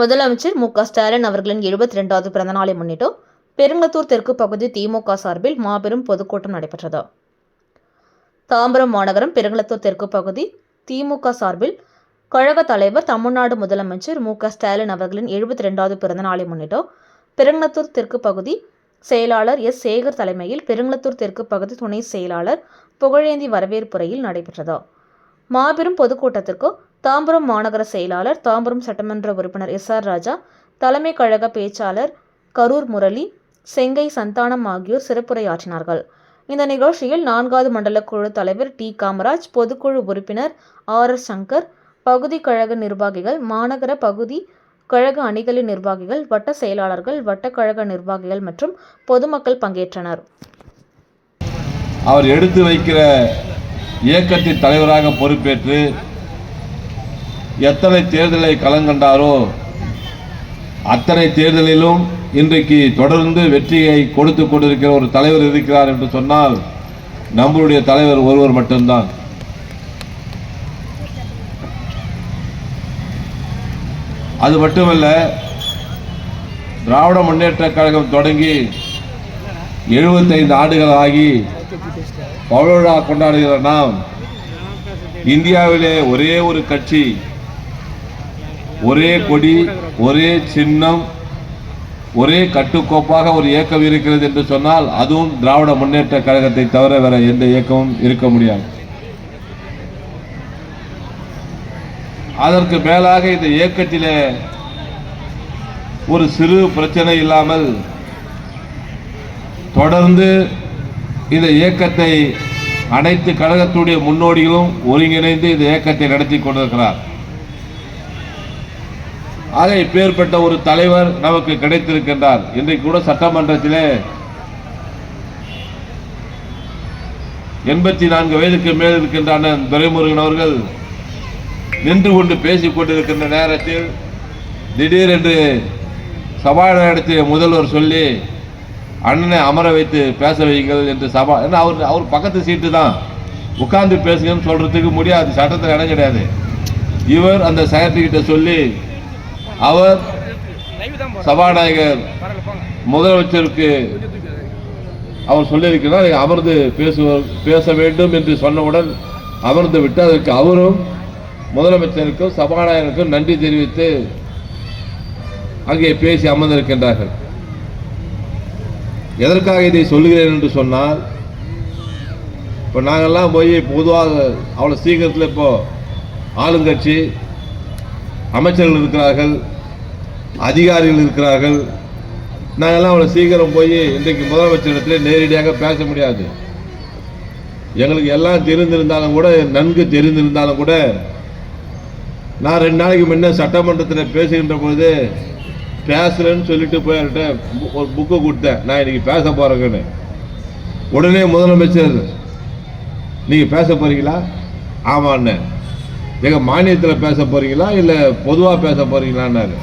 முதலமைச்சர் மு க ஸ்டாலின் அவர்களின் எழுபத்தி ரெண்டாவது பிறந்தநாளை முன்னிட்டு பெருங்கத்தூர் தெற்கு பகுதி திமுக சார்பில் மாபெரும் பொதுக்கூட்டம் நடைபெற்றது. தாம்பரம் மாநகரம் பெருங்களத்தூர் தெற்கு பகுதி திமுக சார்பில் கழக தலைவர் தமிழ்நாடு முதலமைச்சர் மு க ஸ்டாலின் அவர்களின் எழுபத்தி ரெண்டாவது பிறந்தநாளை முன்னிட்டு பெருங்கலத்தூர் தெற்கு பகுதி செயலாளர் எஸ் சேகர் தலைமையில் பெருங்களத்தூர் தெற்கு பகுதி துணை செயலாளர் புகழேந்தி வரவேற்புரையில் நடைபெற்றது. மாபெரும் பொதுக்கூட்டத்திற்கு தாம்பரம் மாநகர செயலாளர் தாம்பரம் சட்டமன்ற உறுப்பினர் எஸ் ஆர் ராஜா தலைமை கழக பேச்சாளர் கரூர் முரளி செங்கை சந்தானம் ஆகியோர் சிறப்புரையாற்றினார்கள். இந்த நிகழ்ச்சியில் நான்காவது மண்டல குழு தலைவர் டி. காமராஜ் பொதுக்குழு உறுப்பினர் ஆர். எஸ். சங்கர் பகுதி கழக நிர்வாகிகள் மாநகர பகுதி கழக அணிகளின் நிர்வாகிகள் வட்ட செயலாளர்கள் வட்டக்கழக நிர்வாகிகள் மற்றும் பொதுமக்கள் பங்கேற்றனர். அவர் எடுத்து வைக்கிற இயக்கத்தின் தலைவராக பொறுப்பேற்று எத்தனை தேர்தலை களங்கண்டாரோ அத்தனை தேர்தலிலும் இன்றைக்கு தொடர்ந்து வெற்றியை கொடுத்து கொண்டிருக்கிற ஒரு தலைவர் இருக்கிறார் என்று சொன்னால் நம்மளுடைய தலைவர் ஒருவர் மட்டும்தான். அது மட்டுமல்ல திராவிட முன்னேற்ற கழகம் தொடங்கி எழுபத்தைந்து ஆண்டுகள் ஆகி பவுழா கொண்டாடுகிற நாம் இந்தியாவிலே ஒரே ஒரு கட்சி ஒரே கொடி ஒரே சின்னம் ஒரே கட்டுக்கோப்பாக ஒரு இயக்கம் இருக்கிறது என்று சொன்னால் அதுவும் திராவிட முன்னேற்ற கழகத்தை தவிர வேற எந்த இயக்கமும் இருக்க முடியாது. அதற்கு மேலாக இந்த இயக்கத்திலே ஒரு சிறு பிரச்சனை இல்லாமல் தொடர்ந்து இந்த இயக்கத்தை அனைத்து கழகத்துடைய முன்னோடிகளும் ஒருங்கிணைந்து இந்த இயக்கத்தை நடத்தி கொண்டிருக்கிறார். ஆக இப்பேற்பட்ட ஒரு தலைவர் நமக்கு கிடைத்திருக்கின்றார். இன்றைக்கு கூட சட்டமன்றத்திலே எண்பத்தி நான்கு வயதுக்கு மேல் இருக்கின்ற அண்ணன் துரைமுருகன் அவர்கள் நின்று கொண்டு பேசிக் கொண்டிருக்கின்ற நேரத்தில் திடீரென்று சபாநாயகத்தை முதல்வர் சொல்லி அண்ணனை அமர வைத்து பேச வையுங்கள் என்று சபா ஏன்னா அவர் அவர் பக்கத்து சீட்டு தான். உட்கார்ந்து பேசுங்கன்னு சொல்கிறதுக்கு முடியாது சட்டத்தில் இடம் கிடையாது. இவர் அந்த செக்ரட்டரிகிட்ட சொல்லி அவர் சபாநாயகர் முதலமைச்சருக்கு அவர் சொல்லியிருக்கிறார் "நீங்க அமர்ந்து பேசுவார் பேச வேண்டும் என்று சொன்னவுடன் அமர்ந்து விட்டு அதற்கு அவரும் முதலமைச்சருக்கும் சபாநாயகருக்கும் நன்றி தெரிவித்து அங்கே பேசி அமர்ந்திருக்கின்றார்கள். எதற்காக இதை சொல்லுகிறேன் என்று சொன்னால் இப்போ நாங்கள்லாம் போய் பொதுவாக அவ்வளோ சீக்கிரத்தில் இப்போ ஆளுங்கட்சி அமைச்சர்கள் இருக்கிறார்கள். அதிகாரிகள் இருக்கிறார்கள். நாங்கள்லாம் அவ்வளோ சீக்கிரம் போய் இன்றைக்கு முதலமைச்சரிடத்துல நேரடியாக பேச முடியாது. எங்களுக்கு எல்லாம் தெரிந்திருந்தாலும் கூட நன்கு தெரிந்திருந்தாலும் கூட நான் ரெண்டு நாளைக்கு முன்னே சட்டமன்றத்தில் பேசுகின்ற பொழுது பேசுகிறேன்னு சொல்லிட்டு போய் அவர்கிட்ட ஒரு புக்கு கொடுத்தேன். நான் இன்னைக்கு பேச போகிறேங்கன்னு உடனே முதலமைச்சர் நீங்கள் பேச போகிறீங்களா ஆமாண்ணே. எங்கள் மானியத்தில் பேச போகிறீங்களா இல்லை பொதுவாக பேச போகிறீங்களான்னாரு